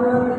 يا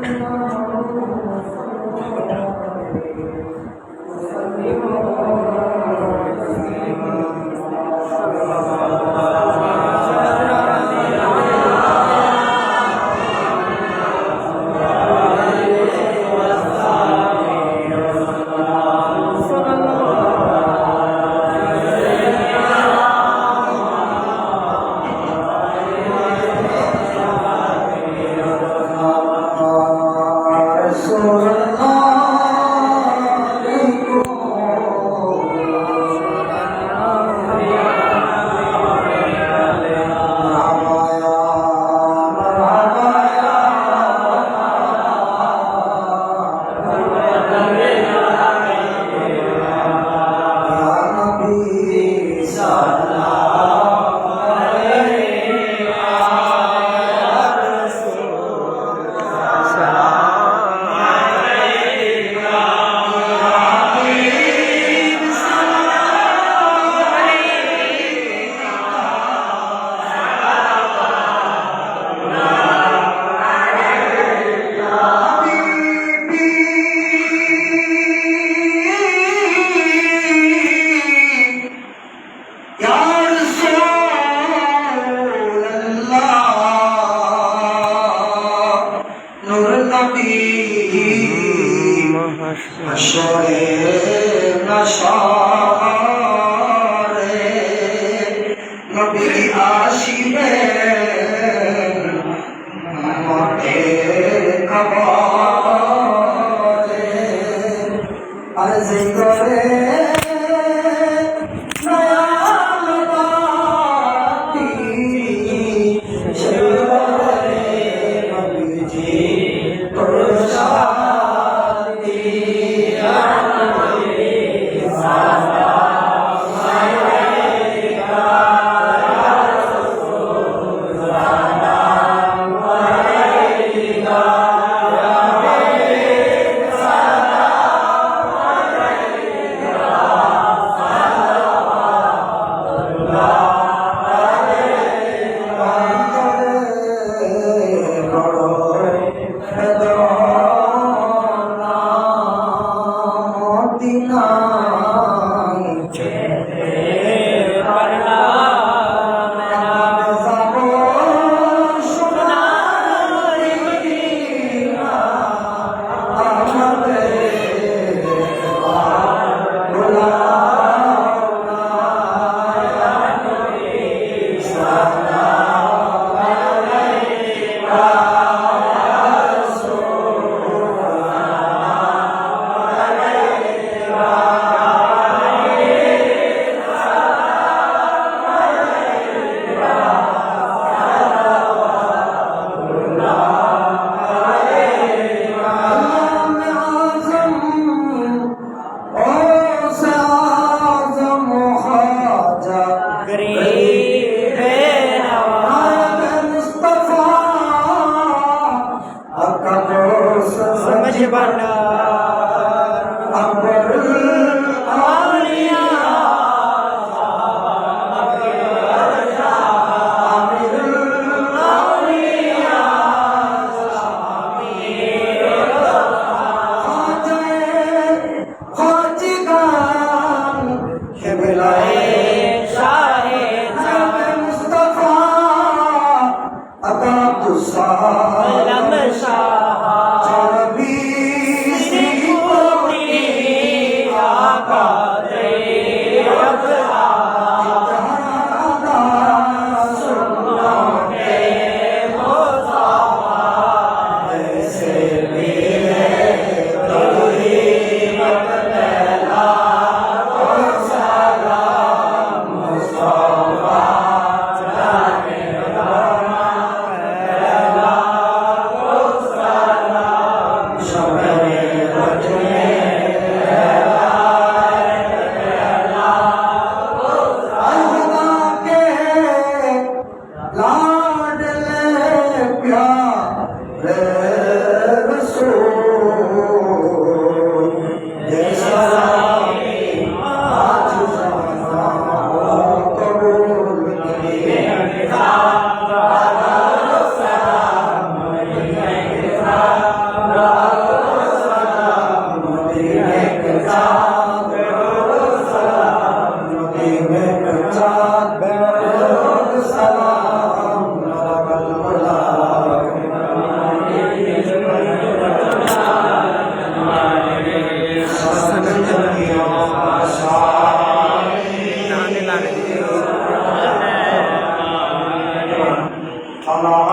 achar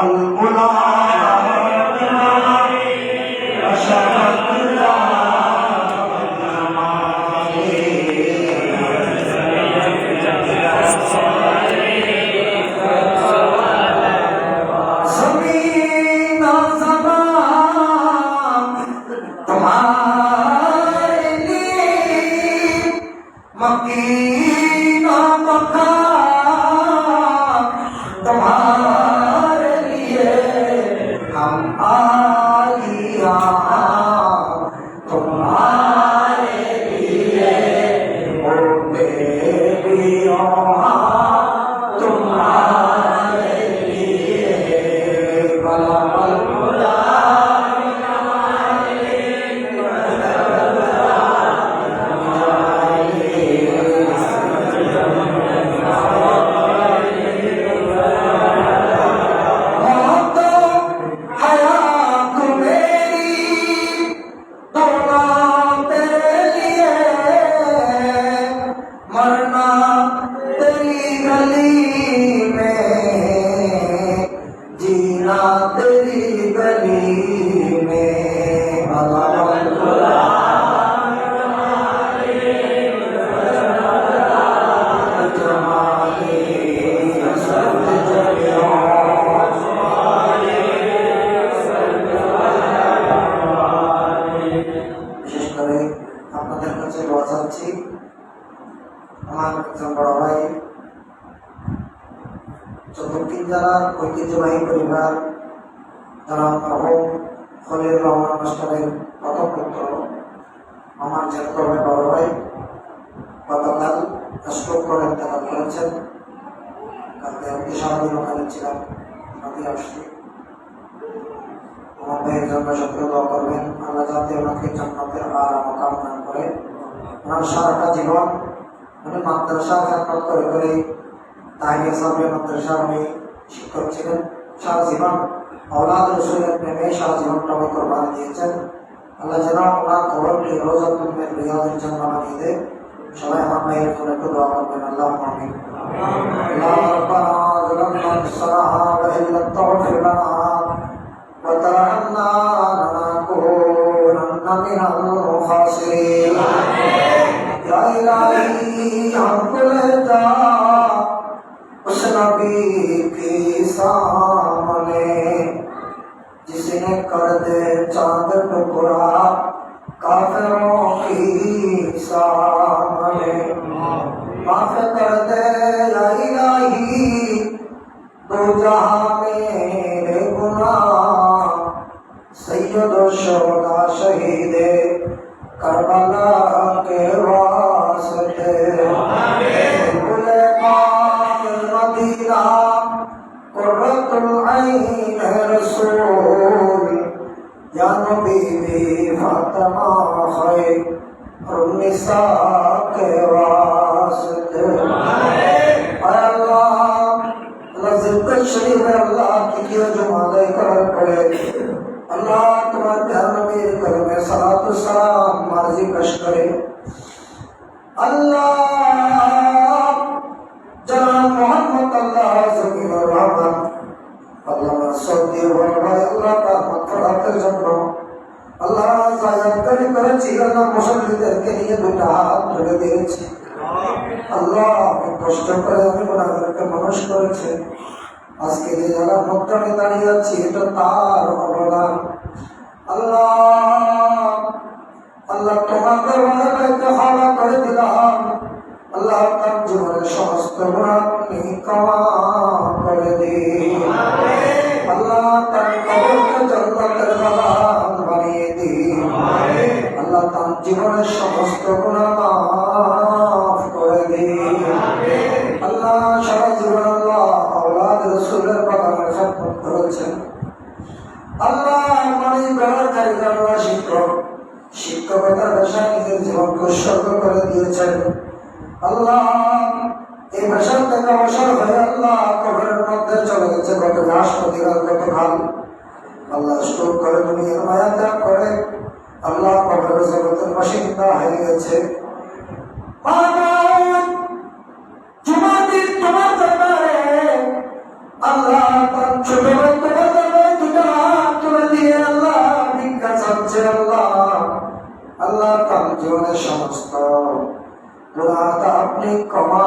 المنى أشهد জেলার ঐতিহ্যবাহী পরিবার যারা মরহুম খলিল রহমান মাস্টারের প্রথম পুত্র, আমার জ্যাঠত বড় ভাই, গতকাল স্ট্রোক ইন্তেকাল করেছেন কালকে আমি সারাদিন ওখানে ছিলাম আমি আসছি আমার ভাইয়ের জন্য সকলে দোয়া করবেন আল্লাহ যাতে ওনাকে জান্নাতের আরাম কামনা করে। ওনার সারাটা জীবন উনি মাদ্রাসা খেদমত করে করে তাহিয়া সাহেবের মাদ্রাসা উনি শিক্ষক ছিলেন সারা জীবন অলাদ রসুলের প্রেমে সারা জীবনটাকে কোরবানি দিয়েছেন আল্লাহ যেন ওনার খবরটি রোজ আপনাদের রিয়াজের জন্য বানিয়ে দেয় সবাই আমার ভাইয়ের জন্য একটু দোয়া করবেন আল্লাহ আমিন اللهم ربنا ظلمنا انفسنا وان لم تغفر لنا وترحمنا لنكونن من الخاسرين يا الهي عبد الهدى وسنبيك सामने। जिसने कर दे चाँद टुकड़ा काफिरों की सामने। माफ़ कर दे, लाई लाई, दो जहाँ मेरे गुना सैयद शोदा জিলকত শরীফে আল্লাহ কি জমা আদায় করার পরে আল্লাহ তোমার প্যার নবীর কলমে সালাতু সালাম মার্জি পেশ করে। আল্লাহ জনাব মোহাম্মদ আল্লাহ জমিনুর রহমান, আল্লাহ সৌদি ভাই আল্লাহ তার মাত্রাতের জন্য আল্লাহ জায়াতকারী করেছি, আল্লাহ মুসল্লিদেরকে নিয়ে দুটা হাত ধরে দিয়েছি। আল্লাহ কষ্ট করে আমি গুণাগারকে মানুষ করেছে। আজকে যে মধ্যে আমি দাঁড়িয়ে আছি, এটা তার অবদান। আল্লাহ আল্লাহ তোমাকে অনেক ক্ষমা করে দিলাম। আল্লাহ তার জীবনের সমস্ত করে জীবনের সমস্ত করে উৎসর্গ করে দিয়েছেন। আল্লাহ, এই ভাষার থেকে অবসর হয়ে আল্লাহ কবরের মধ্যে চলে গেছে। গত প্রতিকার কত ভালো আল্লাহ স্টোর করে উনি মায়া করে আল্লাহ কবরের জগতের বাসিন্দা হয়ে গেছে। জীবনের সমস্ত। গুণাটা আপনি ক্ষমা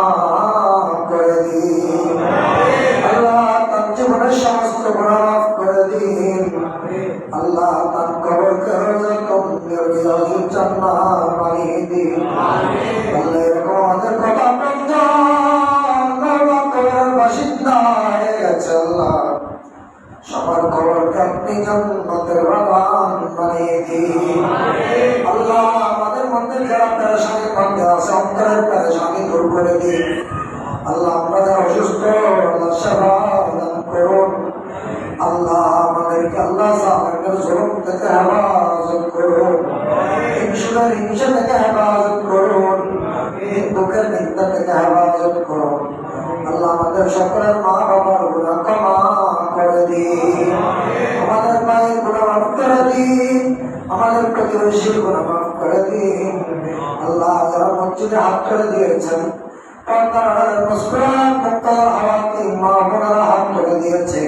আপনারা সঙ্গে পান দেওয়া আছে অন্তরের তাদের সঙ্গে দূর করে দিয়ে আল্লাহ আল্লাহ যারা হাত করে দিয়েছেন হাত করে দিয়েছে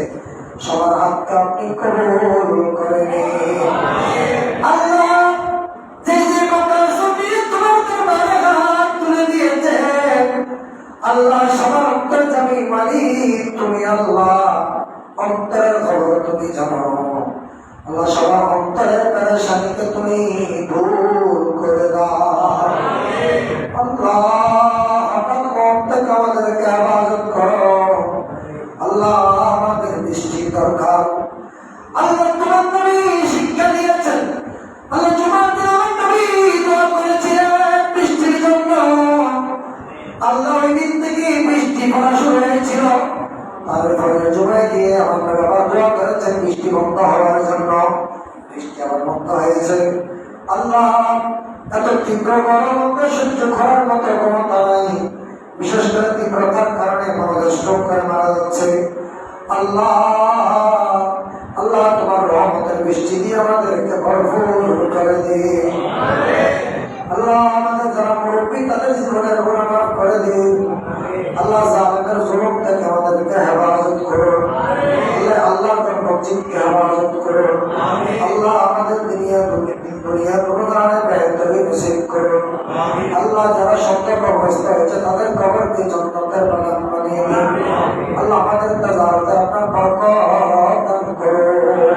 সবার হাতকে আপনি কবুল করে আল্লাহ আল্লাহ সবার অন্তর জানি মালিক তুমি আল্লাহ অন্তরের খবর তুমি জানো আল্লাহ সবার অন্তরের পেরেশানিকে তুমি দূর করে দাও। আল্লাহ হঠাৎ মত থেকে আমাদেরকে হেফাজত করো। আল্লাহ, আমাদের বৃষ্টি দরকার। আল্লাহ, তোমার নবী শিক্ষা দিয়েছেন। আল্লাহ বৃষ্টি পড়া শুরু হয়েছিল। তারপরে জুমায় গিয়ে আমার নবী দোয়া করেছেন বৃষ্টি বন্ধ হওয়ার জন্য। বৃষ্টি আবার বন্ধ হয়েছে। আল্লাহ এত তীব্র গরম সহ্য করার মতো ক্ষমতা নাই। বিশেষ করে তীব্রতার কারণে আমাদের স্ট্রোক করে মারা যাচ্ছে। আল্লাহ আল্লাহ তোমার রহমতের বৃষ্টি দিয়ে আমাদেরকে ভরপুর করে দিন আল্লাহ আমাদের যারা মুরব্বী তাদের জীবনের গুণা করে দিন আল্লাহ আল্লাহ তার মসজিদকে হেফাজত করুন আল্লাহ আমাদের দুনিয়া দুনিয়া কোনো ধরনের বেহতরি নসিব করুন আল্লাহ যারা সত্যক অবস্থা হয়েছে তাদের কবরকে জন্নতের বাগান বানিয়ে দিন। আল্লাহ আমাদের তাজারতে আপনার বরকত দান করুন।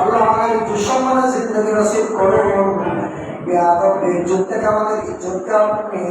আল্লাহ আমাদের দুঃসম্মানের জিন্দগি নসিব করুন। বেয়াদব বেইজ্জত থেকে আমাদের ইজ্জতকে আপনি